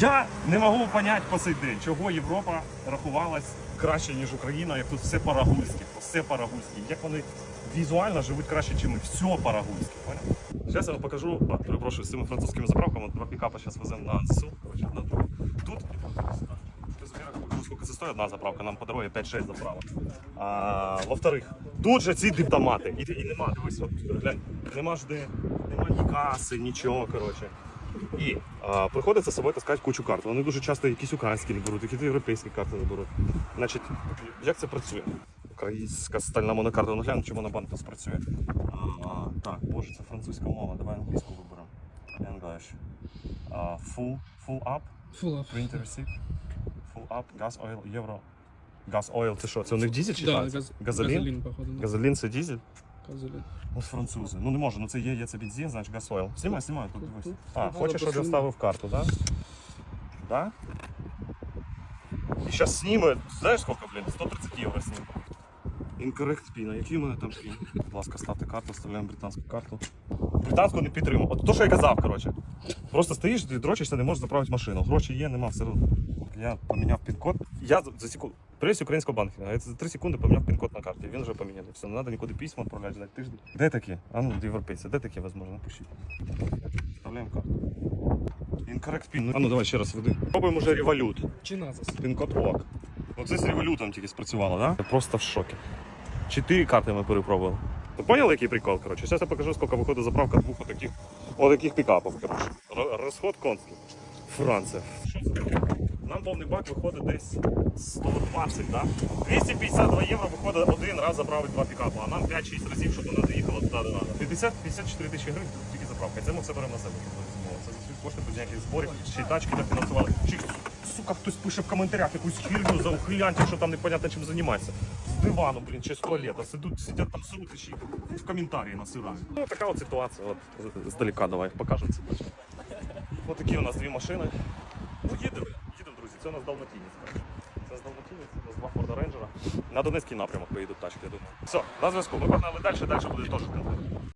Я не можу поняти по цей день, чого Європа рахувалась краще, ніж Україна, як тут все парагульське, все парагульське. Як вони візуально живуть краще, ніж ми. Все парагульське. Зараз я вам покажу, а, перепрошую, з цими французькими заправками. Два пікапа зараз веземо на. Короче, на друг. Тут забираєш, скільки це стоїть одна заправка, нам по дорозі 5-6 заправок. А, во-вторых, тут же ці диптомати. І, і нема, дивись, от, глянь, нема ж де, нема ні каси, нічого, коротше. І а, приходиться з собою таскати кучу карт. Вони дуже часто якісь українські не беруть, якісь європейські карти не беруть. Значить, як це працює? Українська стальна монокарта, ну глянь, чи монобанк тут працює. А, так, боже, це французька мова, давай англійську виберемо. English. А, full, full up, Full up. print receipt. Full up, gas, oil, євро. Gas, oil, це що? Це у них дізель Да, читається? газ... Газолін? газолін, походу. да. Газолін це дізель? Газолін. Ось французи. Ну не може, ну це є, є це бензин, значить газойл. Знімай, знімай, тут дивись. А, хочеш, щоб я вставив карту, да? Да? І зараз сніме, знаєш скільки, блін? 130 євро сніме. Incorrect PIN. А який у мене там PIN? Будь ласка, ставте карту, вставляємо британську карту. Британську не підтримав. От то, що я казав, коротше. Просто стоїш, ти дрочишся, не можеш заправити машину. Гроші є, нема, все одно. Я поміняв пін-код. Я за секунду. Прийшов українського банку. Я за 3 секунди поміняв пін-код на карті. Він вже поміняний. Все, не треба нікуди письма відправляти, ждати тиждень. Де такі? А ну, європейці, де такі, можливо, напишіть. Вставляємо карту. Incorrect PIN. А ну давай ще раз веди. Пробуємо вже револют. Чи назас? Пін-код ОК. Оце з револютом тільки спрацювало, так? Да? Я просто в шокі. Чотири карти ми перепробували. Ви поняли, який прикол? Коротше, зараз я покажу, скільки виходить заправка двох отаких, отаких пікапів. Коротше. Розход конський. Франція. Що це таке? Нам повний бак виходить десь 120, да? 252 євро виходить один раз заправити два пікапи, а нам 5-6 разів, щоб вона доїхала туди де треба. 50 54 тисячі гривень тут тільки заправка. Це ми все беремо на себе. Це за свої кошти без ніяких зборів, ще тачки не фінансували. Чи, сука, хтось пише в коментарях якусь хірню за ухилянтів, що там непонятно чим займається. З дивану, блін, чи з туалета. Сидуть, сидять там сруть і в коментарі насирають. Ну, така от ситуація. От, здалека давай покажемо це. Ось такі у нас дві машини. Це у нас Далматінець. Це нас Далматінець, у нас два Форда Рейнджера. На Донецький напрямок поїдуть тачки, я думаю. Все, на зв'язку. Ми погнали далі, далі буде теж контент.